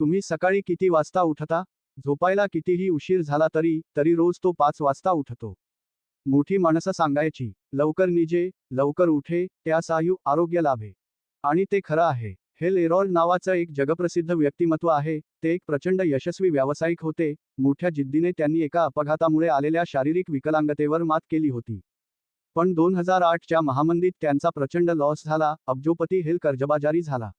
तुम्ही सकाळी किती वाजता उठता? झोपायला कितीही उशीर झाला तरी तरी रोज तो पाच वाजता उठतो. मोठी माणसं सांगायची लवकर निजे लवकर उठे त्यास आयु आरोग्य लाभे. आणि ते खरं आहे. हेल एरॉल नावाचं एक जगप्रसिद्ध व्यक्तिमत्व आहे. ते एक प्रचंड यशस्वी व्यावसायिक होते. मोठ्या जिद्दीने त्यांनी एका अपघातामुळे आलेल्या शारीरिक विकलांगतेवर मात केली होती. पण दोन हजार आठच्या महामंदीत त्यांचा प्रचंड लॉस झाला. अब्जोपती हेल कर्जबाजारी झाला.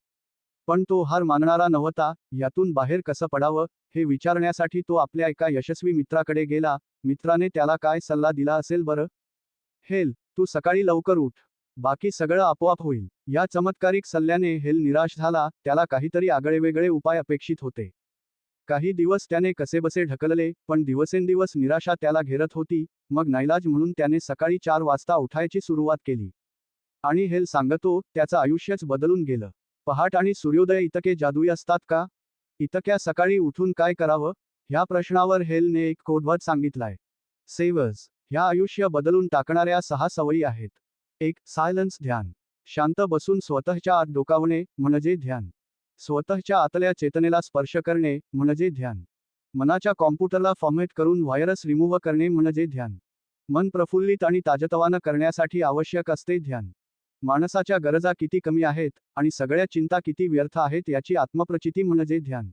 पण तो हार मानणारा नव्हता यातून बाहेर कसं पडावं हे विचारण्यासाठी तो आपल्या एका यशस्वी मित्राकडे गेला मित्राने त्याला काय सल्ला दिला असेल बरं? हेल तू सकाळी लवकर उठ. बाकी सगळं आपोआप होईल. या चमत्कारिक सल्ल्याने हेल निराश झाला त्याला काहीतरी आगळेवेगळे उपाय अपेक्षित होते. काही दिवस त्याने कसेबसे ढकलले पण दिवसेंदिवस निराशा त्याला घेरत होती मग नाईलाज म्हणून त्याने सकाळी चार वाजता उठायची सुरुवात केली. आणि हेल सांगतो त्याचं आयुष्यच बदलून गेलं. पहाट आणि सूर्योदय इतके जादुई असतात का? इतक्या सकाळी उठून काय करावं? ह्या प्रश्नावर हेलने एक कोडवत सांगितलाय. सेवर्स ह्या आयुष्य बदलून टाकणाऱ्या सहा सवयी आहेत. एक सायलन्स ध्यान. शांत बसून स्वतःच्या आत डोकावणे म्हणजे ध्यान. स्वतःच्या आतल्या चेतनेला स्पर्श करणे म्हणजे ध्यान. मनाच्या कॉम्प्युटरला फॉर्मेट करून व्हायरस रिमूव्ह करणे म्हणजे ध्यान. मन प्रफुल्लित आणि ताजतवानं करण्यासाठी आवश्यक असते ध्यान. माणसाच्या गरजा किती कमी आहेत आणि सगळ्या चिंता किती व्यर्थ आहेत याची आत्मप्रचिती म्हणजे ध्यान.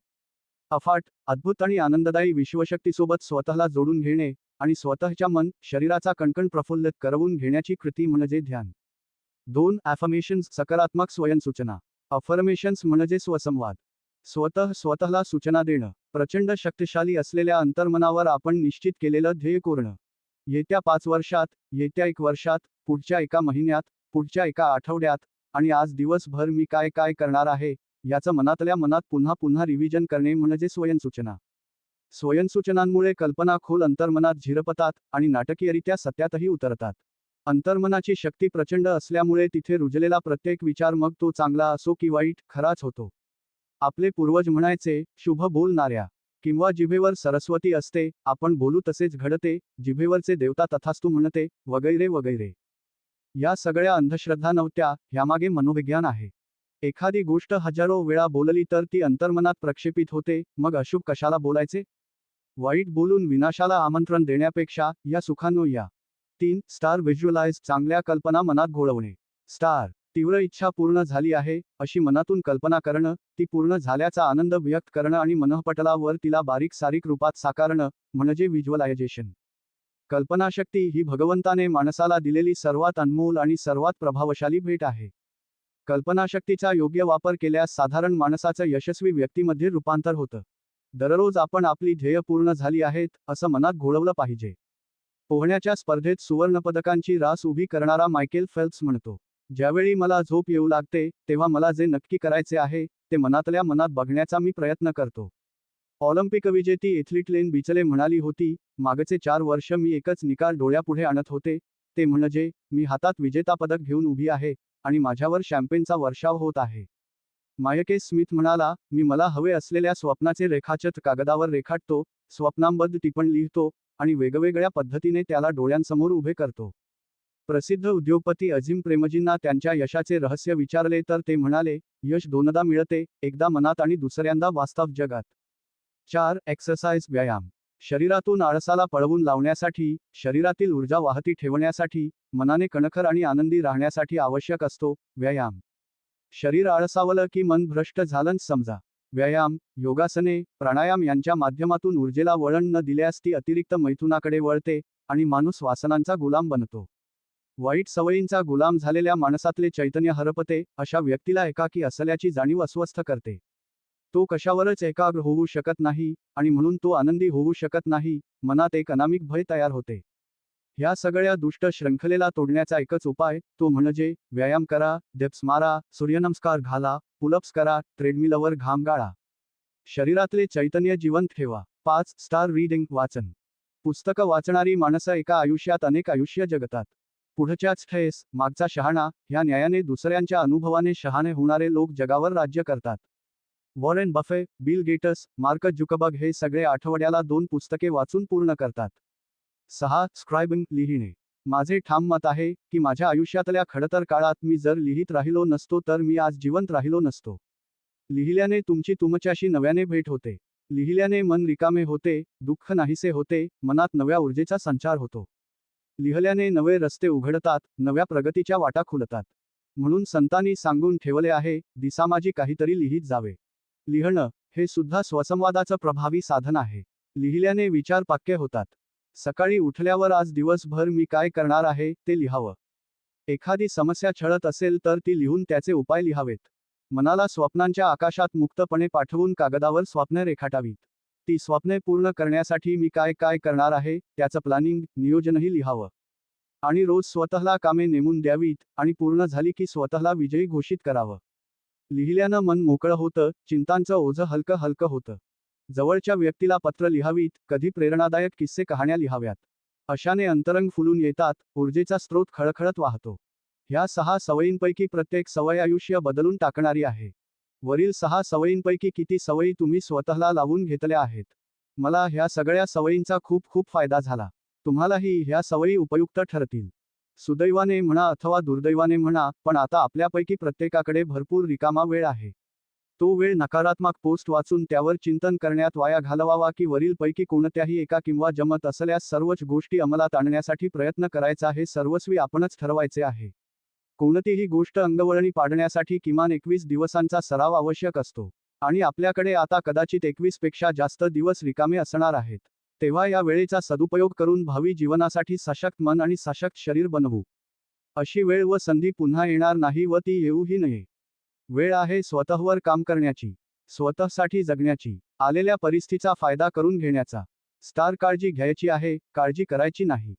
अफाट अद्भुत आणि आनंददायी विश्वशक्तीसोबत स्वतःला जोडून घेणे आणि स्वतःच्या मन शरीराचा कणकण प्रफुल्लित करवून घेण्याची कृती म्हणजे ध्यान. दोन ॲफर्मेशन्स सकारात्मक स्वयंसूचना. अफर्मेशन्स म्हणजे स्वसंवाद. स्वतः स्वतःला सूचना देणं. प्रचंड शक्तिशाली असलेल्या अंतर्मनावर आपण निश्चित केलेलं ध्येय कोरणं. येत्या पाच वर्षात येत्या एक वर्षात पुढच्या एका महिन्यात पुढच्या एका आठवड्यात आणि आज दिवसभर मी काय काय करणार आहे याचं मनातल्या मनात पुन्हा पुन्हा रिव्हिजन करणे म्हणजे स्वयंसूचना. स्वयंसूचनांमुळे कल्पना खोल अंतर्मनात झिरपतात आणि नाटकीयरित्या सत्यातही उतरतात. अंतर्मनाची शक्ती प्रचंड असल्यामुळे तिथे रुजलेला प्रत्येक विचार मग तो चांगला असो की वाईट खराच होतो. आपले पूर्वज म्हणायचे शुभ बोलणाऱ्या. किंवा जिभेवर सरस्वती असते आपण बोलू तसेच घडते जिभेवरचे देवता तथास्तू म्हणते वगैरे वगैरे. या सगळ्या अंधश्रद्धा नव्हत्या ह्यामागे मनोविज्ञान आहे. एखादी गोष्ट हजारो वेळा बोलली तर ती अंतर्मनात प्रक्षेपित होते मग अशुभ कशाला बोलायचे? वाईट बोलून विनाशाला आमंत्रण देण्यापेक्षा या सुखानो या. तीन स्टार व्हिज्युअलाइज चांगल्या कल्पना मनात घोळवणे. स्टार तीव्र इच्छा पूर्ण झाली आहे अशी मनातून कल्पना करणं ती पूर्ण झाल्याचा आनंद व्यक्त करणं आणि मनःपटलावर तिला बारीक सारीक रूपात साकारणं म्हणजे व्हिज्युअलायझेशन. कल्पनाशक्ती ही भगवंताने माणसाला दिलेली सर्वात अनमोल आणि सर्वात प्रभावशाली भेट आहे. कल्पनाशक्तीचा योग्य वापर केल्यास साधारण माणसाचं यशस्वी व्यक्तीमध्ये रूपांतर होतं. दररोज आपण आपली ध्येय पूर्ण झाली आहेत असं मनात घोळवलं पाहिजे. पोहण्याच्या स्पर्धेत सुवर्णपदकांची रास उभी करणारा मायकेल फेल्प्स म्हणतो ज्यावेळी मला झोप येऊ लागते तेव्हा मला जे नक्की करायचे आहे ते मनातल्या मनात बघण्याचा मी प्रयत्न करतो. ऑलिम्पिक विजेती एथलीट लेन बिचले म्हणाली होती मागचे चार वर्ष मी एकच निकाल डोळ्यापुढे आणत होते. ते म्हणजे मी हातात विजेता पदक घेऊन उभी आहे आणि माझ्यावर शॅम्पेनचा वर्षाव होत आहे. मायके स्मिथ म्हणाला मी मला हवे असलेल्या स्वप्नाचे रेखाचत कागदावर रेखाटतो स्वप्नांबद्ध टिपण लिहितो आणि वेगवेगळ्या पद्धतीने त्याला डोळ्यांसमोर उभे करतो. प्रसिद्ध उद्योगपती अजिम प्रेमजींना त्यांच्या यशाचे रहस्य विचारले तर ते म्हणाले यश दोनदा मिळते एकदा मनात आणि दुसऱ्यांदा वास्तव जगात. चार एक्सरसाइज व्यायाम. शरीरातून आळसाला पळवून लावण्यासाठी शरीरातील ऊर्जा वाहती ठेवण्यासाठी मनाने कणखर आणि आनंदी राहण्यासाठी आवश्यक असतो व्यायाम. शरीर आळसावलं की मन भ्रष्ट झालं समजा. व्यायाम योगासने प्राणायाम यांच्या माध्यमातून ऊर्जेला वळण न दिल्यास ती अतिरिक्त मैथुनाकडे वळते आणि माणूस वासनांचा गुलाम बनतो. वाईट सवयींचा गुलाम झालेल्या माणसातले चैतन्य हरपते अशा व्यक्तीला एकाकी असल्याची जाणीव अस्वस्थ करते. तो कशावरच एकाग्र होऊ शकत नाही आणि म्हणून तो आनंदी होऊ शकत नाही मनात एक अनामिक भय तयार होते. ह्या सगळ्या दुष्ट श्रृंखलेला तोडण्याचा एकच उपाय तो म्हणजे व्यायाम करा डेप्स मारा सूर्यनमस्कार घाला पुलप्स करा ट्रेडमिलवर घाम गाळा. शरीरातले चैतन्य जिवंत ठेवा. पाच स्टार रीडिंग वाचन. पुस्तकं वाचणारी माणसं एका आयुष्यात अनेक आयुष्य जगतात. पुढच्याच ठेस मागचा शहाणा ह्या न्यायाने दुसऱ्यांच्या अनुभवाने शहाणे होणारे लोक जगावर राज्य करतात. Warren Buffett Bill Gates Mark Zuckerberg हे सगळे आठवड्याला दोन पुस्तके वाचून पूर्ण करतात. सहा स्क्रायबिंग लिहिणे. माझे ठाम मत आहे की माझ्या आयुष्यातल्या खडतर काळात मी जर लिहित राहिलो नसतो तर मी आज जिवंत राहिलो नसतो. लिहिल्याने तुमची तुमच्याशी नव्याने भेट होते. लिहिल्याने मन रिकामे होते दुःख नाहीसे होते मनात नव्या ऊर्जेचा संचार होतो. लिहिल्याने नवे रस्ते उघडतात नव्या प्रगतीच्या वाटा खुलतात. म्हणून संतांनी सांगून ठेवले आहे दिसामाजी काहीतरी लिहित जावे. लिहणं हे सुद्धा स्वसंवादाचं प्रभावी साधन आहे. लिहिल्याने विचार पाक्के होतात. सकाळी उठल्यावर आज दिवसभर मी काय करणार आहे ते लिहावं. एखादी समस्या छळत असेल तर ती लिहून त्याचे उपाय लिहावेत. मनाला स्वप्नांच्या आकाशात मुक्तपणे पाठवून कागदावर स्वप्ने रेखाटावीत. ती स्वप्ने पूर्ण करण्यासाठी मी काय काय करणार आहे त्याचं प्लॅनिंग नियोजनही लिहावं. आणि रोज स्वतःला कामे नेमून द्यावीत आणि पूर्ण झाली की स्वतःला विजयी घोषित करावं. लिहिल्यानं मन मोकळं होतं चिंतांचं ओझं हलकं हलकं होतं. जवळच्या व्यक्तीला पत्र लिहावीत कधी प्रेरणादायक किस्से कहाण्या लिहाव्यात. अशाने अंतरंग फुलून येतात ऊर्जेचा स्रोत खळखळत वाहतो. ह्या सहा सवयींपैकी प्रत्येक सवय आयुष्य बदलून टाकणारी आहे. वरील सहा सवयींपैकी किती सवयी तुम्ही स्वतःला लावून घेतल्या आहेत? मला ह्या सगळ्या सवयींचा खूप खूप फायदा झाला. तुम्हालाही ह्या सवयी उपयुक्त ठरतील. सुदैवाने म्हणा अथवा दुर्दैवाने म्हणा पण आता आपल्यापैकी प्रत्येकाकडे भरपूर रिकामा वेळ आहे. तो वेळ नकारात्मक पोस्ट वाचून त्यावर चिंतन करण्यात वाया घालवावा की वरीलपैकी कोणत्याही एका किंवा जमत असल्यास सर्वच गोष्टी अंमलात आणण्यासाठी प्रयत्न करायचा हे सर्वस्वी आपणच ठरवायचे आहे. कोणतीही गोष्ट अंगवळणी पाडण्यासाठी किमान एकवीस दिवसांचा सराव आवश्यक असतो. आणि आपल्याकडे आता कदाचित एकवीसपेक्षा जास्त दिवस रिकामे असणार आहेत. तेव्हा या वेळेचा सदुपयोग करून भावी जीवनासाठी सशक्त मन आणि सशक्त शरीर बनवू. अशी वेळ व संधी पुन्हा येणार नाही व ती येऊही नये. वेळ आहे स्वतःवर काम करण्याची स्वतःसाठी जगण्याची आलेल्या परिस्थितीचा फायदा करून घेण्याचा. स्टार काळजी घ्यायची आहे काळजी करायची नाही.